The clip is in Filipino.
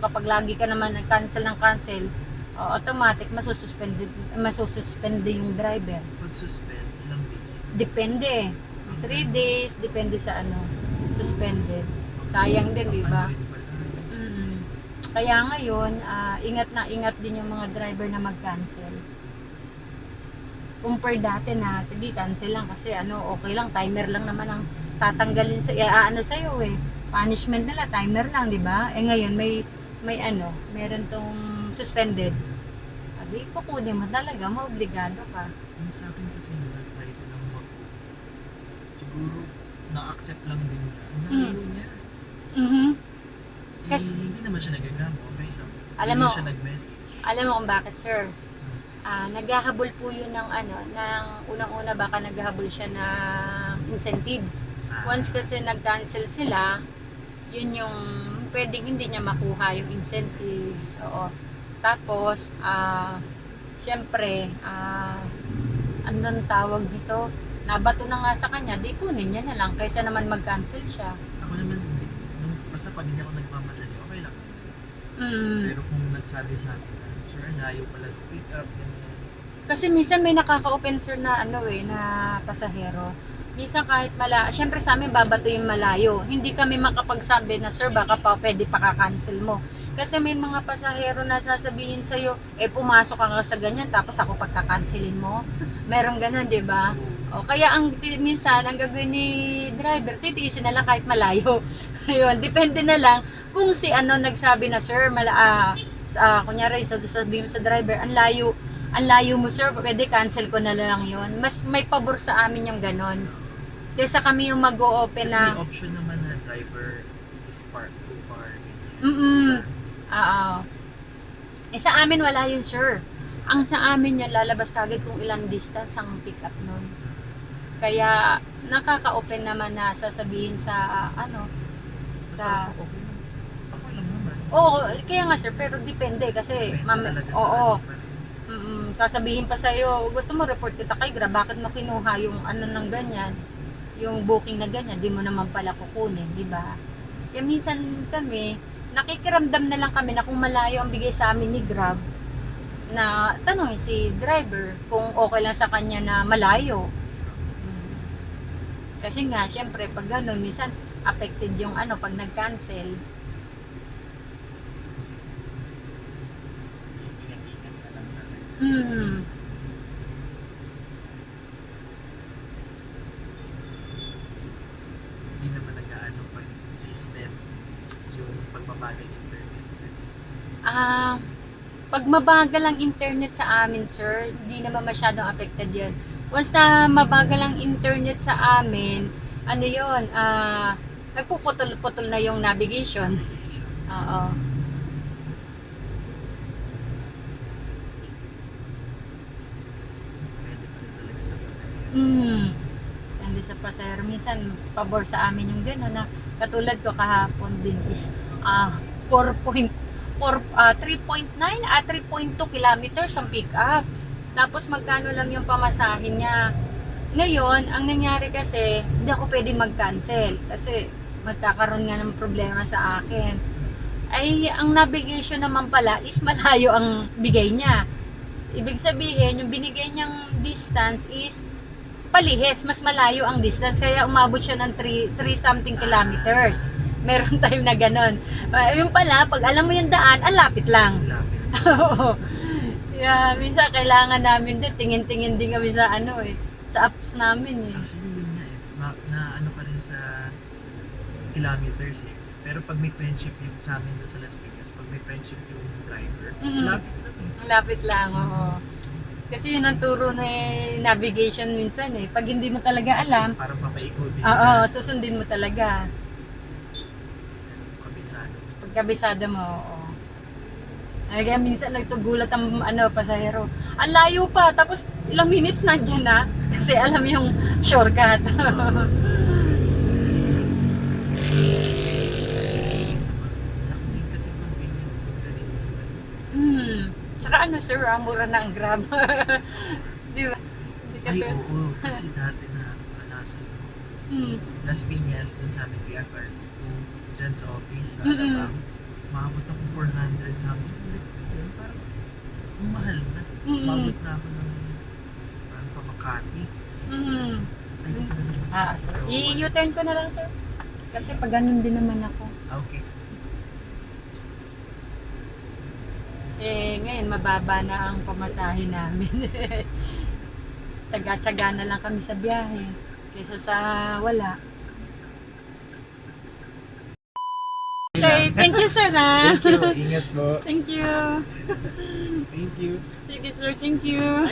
kapag lagi ka naman cancel ng cancel, uh, automatic masususpend masususpend yung driver. Pag suspend, ilang days? Depende. 3 days, depende sa ano, suspended. Sayang din, di ba? Ano rin pala. Mm. Kaya ngayon, ah, ingat na ingat din yung mga driver na mag-cancel. Compare dati na, sige, cancel lang kasi ano, okay lang, timer lang naman ang tatanggalin sa, eh, ano sa'yo eh. Punishment nila, timer lang, di ba? Eh ngayon, may, may ano, meron tong suspended. Sabi, kukunin mo talaga, maobligado ka. Yung sa akin kasi nila, ko lang mag Siguro, na-accept lang din niya. Ang layo niya. Mhm. Eh, Kas- hindi naman siya nagagamo, okay lang. Alam mo- siya nag-message. Alam mo kung bakit, sir? Ah, naghahabol po yun ng ano, ng unang-una baka naghahabol siya ng incentives. Ah, Once kasi nag-cancel sila, yun yung pwedeng hindi niya makuha yung incentives. Oo. Tapos, ah, syempre, ah, anong tawag dito? Nabato na nga sa kanya, di kunin niya na lang kaysa naman mag-cancel siya. Ako naman. Nung, basta pag hindi ako nagmamadali, okay lang. Mm. Pero kung nagsabi sa akin na, sir, layo pala pick up, ganyan. Kasi minsan may nakaka-open sir na ano eh, na pasahero. Minsan kahit mala, syempre sa amin babato yung malayo. Hindi kami makapagsabi na sir baka pa pwede pa-cancel mo. Kasi may mga pasahero na sasabihin sa'yo, eh pumasok ka sa ganyan tapos ako pagka-cancelin mo. Meron ganun, di ba? O, kaya ang minsan, ang gagawin ni driver, titiisin na lang kahit malayo. Ayun, depende na lang kung si ano nagsabi na, sir, mala, ah, sa, kunyari, sa, sabihin sa driver, ang layo, ang layo mo, sir, pwede cancel ko na lang yon Mas may pabor sa amin yung ganon. Kaysa kami yung mag-o-open Kasi na, may option naman na driver is park too far. ganyan. mm Oo. Eh, sa amin wala yun, sir. Ang sa amin yan, lalabas kagad kung ilang distance ang pick up nun. Kaya, nakaka-open naman na sasabihin sa, ah, ano, Basta sa, ako, okay lang. Ako lang naman. oo, kaya nga, sir, pero depende kasi, Depende ma'am, talaga sa oo, ano pa rin. Mm, sasabihin pa sa'yo, gusto mo report kita kay Grab, bakit mo kinuha yung ano ng ganyan, yung booking na ganyan, di mo naman pala kukunin, di ba? Kaya minsan kami, nakikiramdam na lang kami na kung malayo ang bigay sa amin ni Grab, na tanongin si driver kung okay lang sa kanya na malayo. Mm. Kasi nga, syempre, pag gano'n, minsan affected yung ano, pag nag-cancel. Ingat-ingat na lang talaga. Mm. Hindi naman nag-aano pa yung system, yung pagbabagal internet. Ah, pag mabagal ang internet sa amin, sir, hindi naman masyadong affected yan. Once na mabagal ang internet sa amin, ano yon ah, nagpuputol-putol na yung navigation. Oo. Depende pa rin talaga sa pasahero. Mm. Hindi sa pasahero. Minsan, pabor sa amin yung gano'n na katulad ko kahapon din is ah 4 point, 4, ah, 3.9 at 3.2 kilometers ang pick up. Tapos magkano lang yung pamasahin niya. Ngayon, ang nangyari kasi, hindi ako pwede mag-cancel kasi magkakaroon nga ng problema sa akin. Ay, ang navigation naman pala is malayo ang bigay niya. Ibig sabihin, yung binigay niyang distance is palihis, mas malayo ang distance. Kaya umabot siya ng 3, 3 something kilometers. Meron time na ganon. Uh, yung pala, pag alam mo yung daan, ang lapit lang. Lapit. Oo. yeah, minsan kailangan namin din, tingin-tingin din kami sa ano eh, sa apps namin eh. Actually, yun nga eh. Ma, na ano pa rin sa kilometers eh. Pero pag may friendship yung sa amin sa Las Vegas, pag may friendship yung driver, Mhm. lapit lang eh. Lapit lang, oo. Kasi yun ang turo na navigation minsan eh. Pag hindi mo talaga alam, Parang papaikotin oo, susundin mo talaga. Kabisado. Pagkabisada mo, oo. Ay, kaya minsan nagtugulat ang ano, pasahero. Ang layo pa, tapos ilang minutes nandiyan na. Kasi alam yung shortcut. Laki din kasi convenient kung ganito. hmm. Tsaka ano sir, ah, mura na ang grab. Di ba? Ka Ay, oo. Kasi dati na nasa Hmm. Las Piñas, dun sa amin, PFR, dyan sa office, sa. Alabang. maabot ako 400 something. Ko, "Pero parang, ang mahal na. Mm. Na ako ng, ano pa, Makati. Mm. Ay, ko na naman. Ah, so, i-U-turn ko na lang, sir. Kasi pag ganun din naman ako. ah, Okay. Eh, ngayon, mababa na ang pamasahe namin. Tsaga-tsaga na lang kami sa biyahe. Kaysa sa wala. Okay, thank you, sir, na. Thank you. Ingat po. Thank you. Thank you. Sige, sir, thank you.